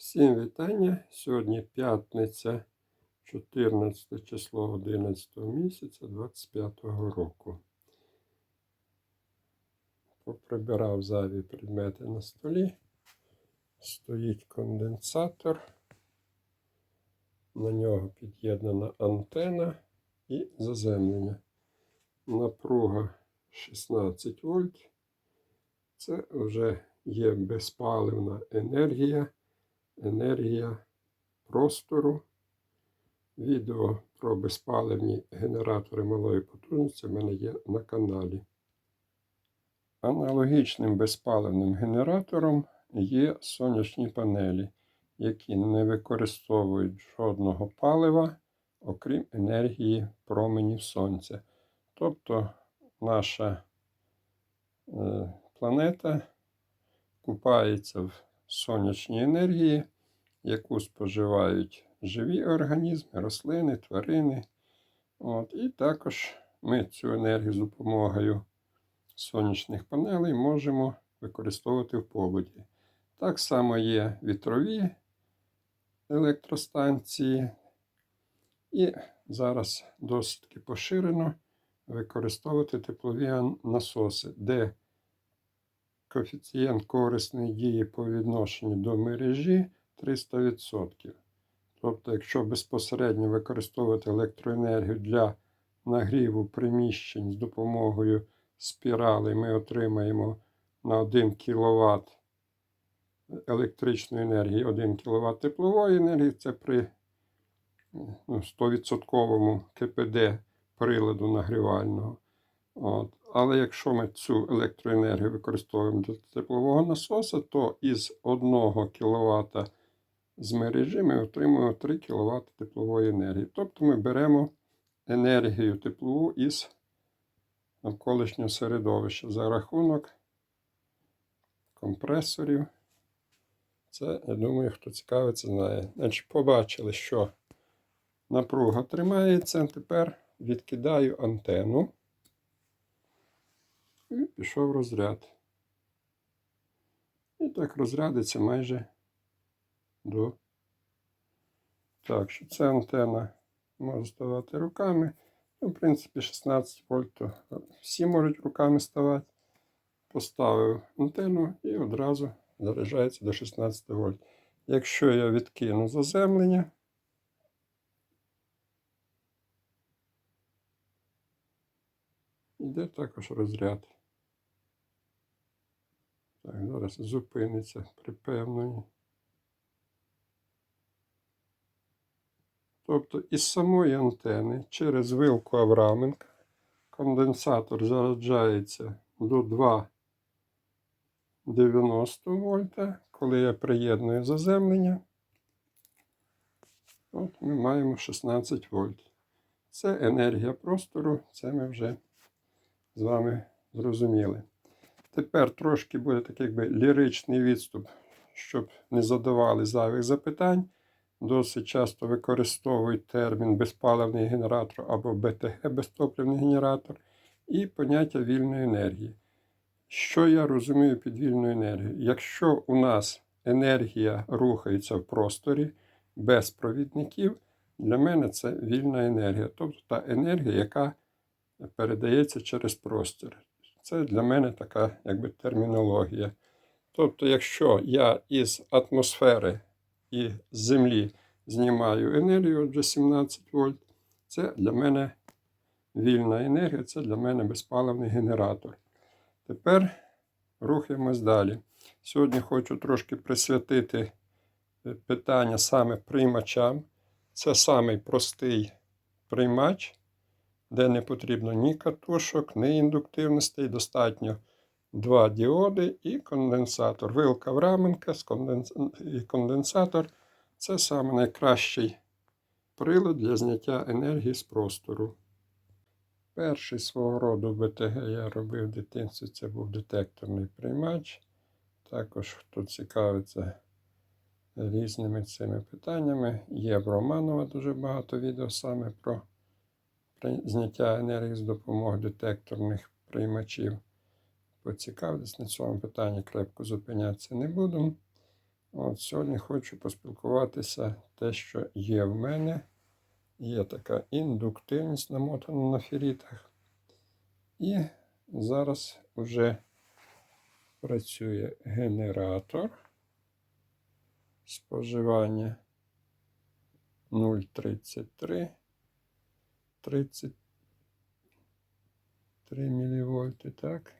Всім вітання. Сьогодні п'ятниця, 14 число 11 місяця 25 року. Поприбирав зайві предмети на столі. Стоїть конденсатор. На нього під'єднана антена і заземлення. Напруга 16 вольт. Це вже є безпаливна енергія енергія простору. Відео про безпаливні генератори малої потужності в мене є на каналі. Аналогічним безпаливним генератором є сонячні панелі, які не використовують жодного палива, окрім енергії променів сонця. Тобто наша е, планета купається в сонячній енергії, яку споживають живі організми, рослини, тварини. От, І також ми цю енергію з допомогою сонячних панелей можемо використовувати в побуті. Так само є вітрові електростанції, і зараз досить поширено використовувати теплові насоси, де коефіцієнт корисної дії по відношенню до мережі 300%. Тобто, якщо безпосередньо використовувати електроенергію для нагріву приміщень з допомогою спірали, ми отримаємо на 1 кВт електричної енергії, 1 кВт теплової енергії, це при ну, 100% КПД приладу нагрівального. От. Але якщо ми цю електроенергію використовуємо для теплового насоса, то із 1 кВт з мережі ми отримуємо 3 кВт теплової енергії. Тобто ми беремо енергію теплову із навколишнього середовища за рахунок компресорів. Це, я думаю, хто цікавиться, знає. Значить, побачили, що напруга тримається. Тепер відкидаю антенну. І пішов розряд. І так розрядиться майже до. Так, що ця антенна може ставати руками. Ну, в принципі, 16 вольт, всі можуть руками ставати. Поставив антенну і одразу заряджається до 16 вольт. Якщо я відкину заземлення, йде також розряд. Так, зараз зупиниться при певній. Тобто із самої антени через вилку Авраменка конденсатор заряджається до 2,90 вольта. Коли я приєдную заземлення, от ми маємо 16 вольт. Це енергія простору, це ми вже з вами зрозуміли. Тепер трошки буде такий якби ліричний відступ, щоб не задавали зайвих запитань. Досить часто використовують термін безпаливний генератор або БТГ безтопливний генератор і поняття вільної енергії. Що я розумію під вільною енергією? Якщо у нас енергія рухається в просторі без провідників, для мене це вільна енергія, тобто та енергія, яка передається через простір. Це для мене така якби термінологія. Тобто, якщо я із атмосфери і з землі знімаю енергію, отже 17 вольт, це для мене вільна енергія, це для мене безпаливний генератор. Тепер рухаємось далі. Сьогодні хочу трошки присвятити е, питання саме приймачам. Це самий простий приймач де не потрібно ні катушок, ні індуктивностей, достатньо два діоди і конденсатор. Вилка Враменка і конденсатор це саме найкращий прилад для зняття енергії з простору. Перший свого роду БТГ я робив в дитинстві, це був детекторний приймач. Також, хто цікавиться різними цими питаннями, є в Романова дуже багато відео саме про зняття енергії з допомогою детекторних приймачів. Поцікавитись на цьому питанні крепко зупинятися не буду. От сьогодні хочу поспілкуватися те, що є в мене. Є така індуктивність намотана на ферітах. І зараз вже працює генератор. Споживання 0,33 33 мВ, так.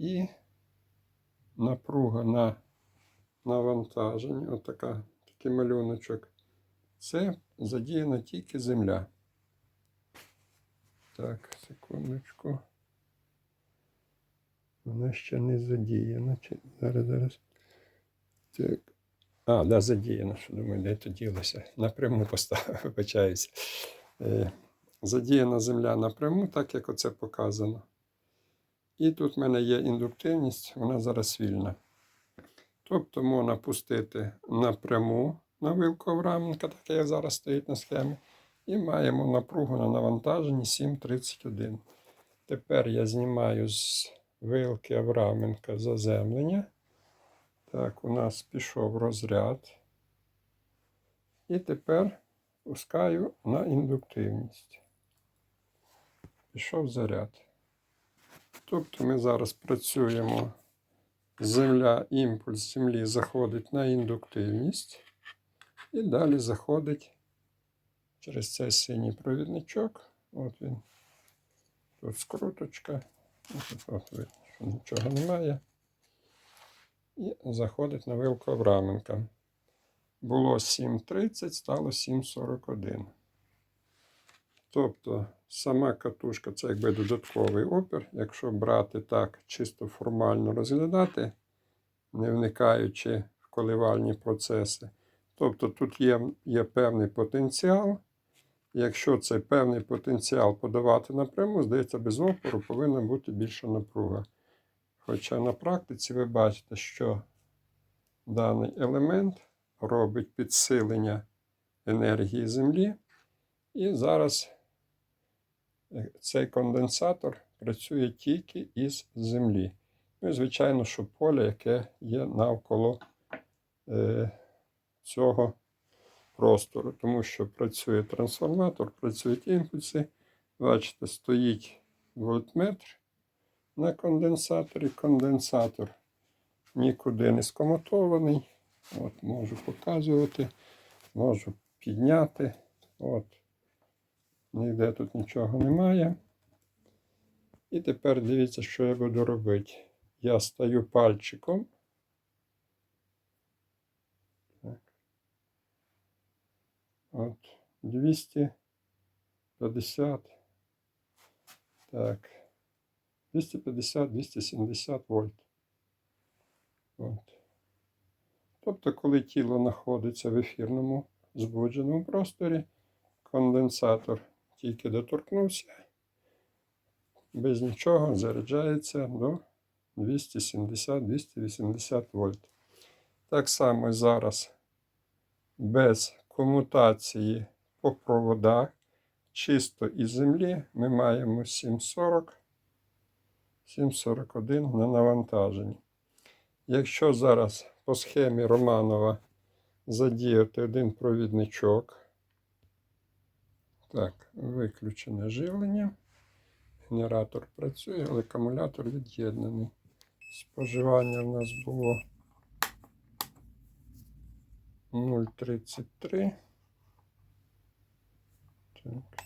І напруга на навантаженні, отака, такий малюночок. Це задіяна тільки земля. Так, секундочку. Вона ще не задіяна. Зараз, зараз. Так. А, да, задіяна. Що думаю, де то ділося? Напряму поставив, вибачаюся. Е, задіяна земля напряму, так як оце показано. І тут в мене є індуктивність, вона зараз вільна. Тобто можна пустити напряму на вилку Авраменка, так як зараз стоїть на схемі. І маємо напругу на навантаженні 7,31. Тепер я знімаю з вилки Авраменка заземлення. Так, у нас пішов розряд. І тепер пускаю на індуктивність. Пішов заряд. Тобто ми зараз працюємо. Земля, імпульс землі заходить на індуктивність. І далі заходить через цей синій провідничок. От він. Тут скруточка. От видно, нічого немає. І заходить на вилку Авраменка. Було 7.30, стало 7.41. Тобто сама катушка це якби додатковий опір. Якщо брати так чисто формально розглядати, не вникаючи в коливальні процеси. Тобто тут є, є певний потенціал. Якщо цей певний потенціал подавати напряму, здається, без опору повинна бути більша напруга. Хоча на практиці ви бачите, що даний елемент робить підсилення енергії Землі. І зараз цей конденсатор працює тільки із землі. Ну і, звичайно, що поле, яке є навколо е, цього простору, тому що працює трансформатор, працюють імпульси. Бачите, стоїть вольтметр на конденсаторі. Конденсатор нікуди не скомотований. От, можу показувати, можу підняти. От. Ніде тут нічого немає. І тепер дивіться, що я буду робити. Я стаю пальчиком. Так. От, 250. Так. 250-270 вольт. От. Тобто, коли тіло знаходиться в ефірному збудженому просторі, конденсатор тільки доторкнувся, без нічого заряджається до 270-280 вольт. Так само зараз без комутації по проводах, чисто із землі, ми маємо 740, 741 на навантаженні. Якщо зараз по схемі Романова задіяти один провідничок, так, виключене живлення. Генератор працює, але акумулятор від'єднаний. Споживання в нас було 0,33. Так.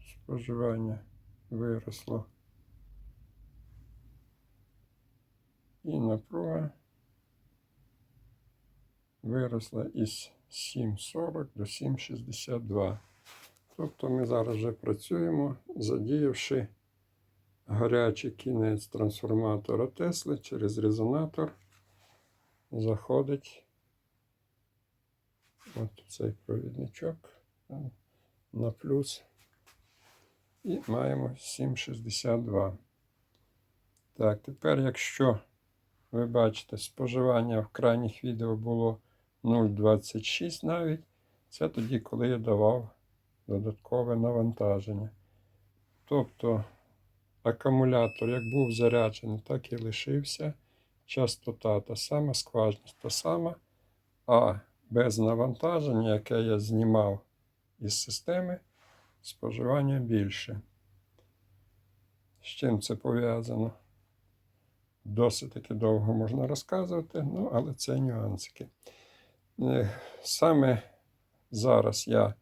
Споживання виросло. І напруга виросла із 7,40 до 7,62. Тобто ми зараз вже працюємо, задіявши гарячий кінець трансформатора Тесли через резонатор. Заходить от цей провідничок на плюс. І маємо 7,62. Так, тепер, якщо ви бачите, споживання в крайніх відео було 0,26 навіть, це тоді, коли я давав додаткове навантаження. Тобто Акумулятор як був заряджений, так і лишився. Частота та сама, скважність та сама. А без навантаження, яке я знімав із системи, споживання більше. З чим це пов'язано? Досить таки довго можна розказувати, ну, але це нюансики. Е, Саме зараз я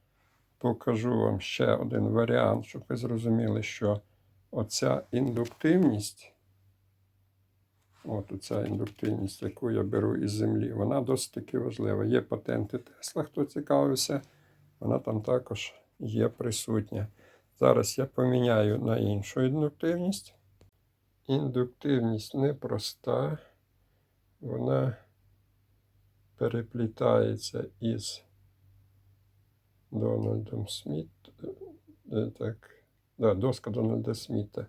покажу вам ще один варіант, щоб ви зрозуміли, що оця індуктивність, от оця індуктивність, яку я беру із землі, вона досить таки важлива. Є патенти Тесла, хто цікавився, вона там також є присутня. Зараз я поміняю на іншу індуктивність. Індуктивність непроста, вона переплітається із Дональдом Сміт. е, Так, да, доска Дональда Сміта.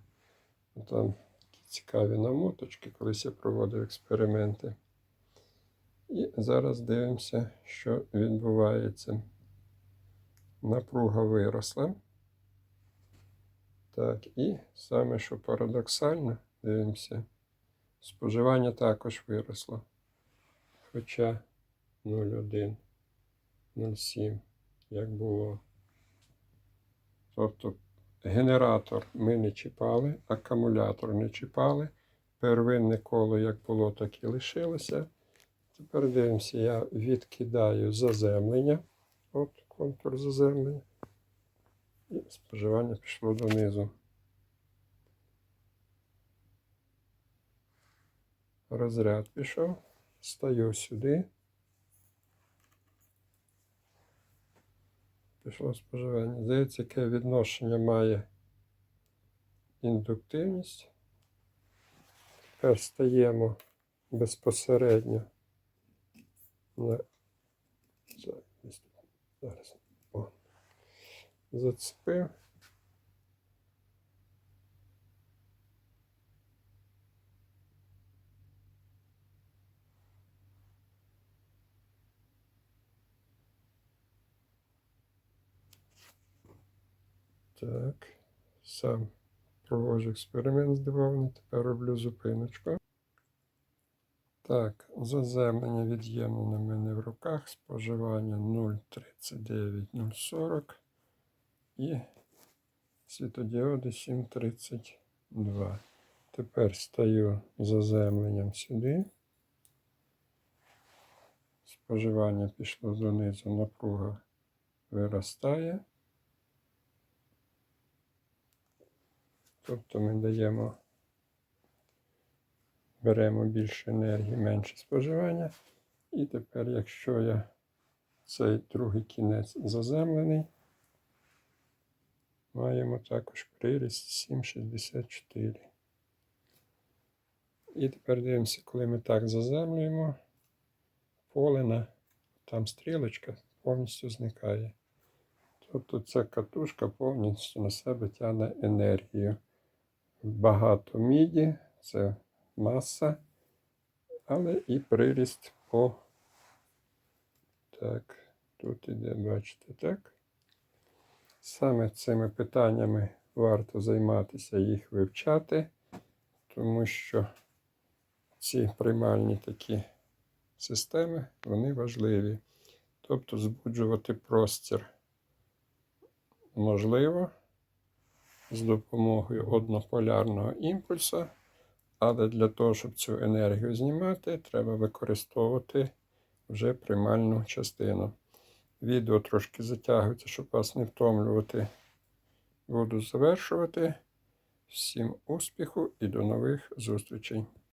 Там цікаві намоточки, колись я проводив експерименти. І зараз дивимося, що відбувається. Напруга виросла. Так, і саме, що парадоксально, дивимося, споживання також виросло. Хоча 0,1, 0,7, як було. Тобто генератор ми не чіпали, акумулятор не чіпали. Первинне коло як було, так і лишилося. Тепер дивимося, я відкидаю заземлення. От контур заземлення. І споживання пішло донизу. Розряд пішов. Стаю сюди. Пішло споживання. Здається, яке відношення має індуктивність. Тепер стаємо безпосередньо на Зараз. О. Зацепив. Так, сам проводжу експеримент здивований, тепер роблю зупиночку. Так, заземлення від'ємлено в мене в руках, споживання 0,39,040 і світодіоди 7,32. Тепер стаю заземленням сюди. Споживання пішло донизу, напруга виростає. Тобто ми даємо, беремо більше енергії, менше споживання. І тепер, якщо я цей другий кінець заземлений, маємо також приріст 7,64. І тепер дивимося, коли ми так заземлюємо, поле на там стрілочка повністю зникає. Тобто ця катушка повністю на себе тягне енергію. Багато міді, це маса, але і приріст по. Так, тут іде, бачите, так. Саме цими питаннями варто займатися, їх вивчати, тому що ці приймальні такі системи, вони важливі. Тобто збуджувати простір можливо з допомогою однополярного імпульса, але для того, щоб цю енергію знімати, треба використовувати вже приймальну частину. Відео трошки затягується, щоб вас не втомлювати. Буду завершувати. Всім успіху і до нових зустрічей!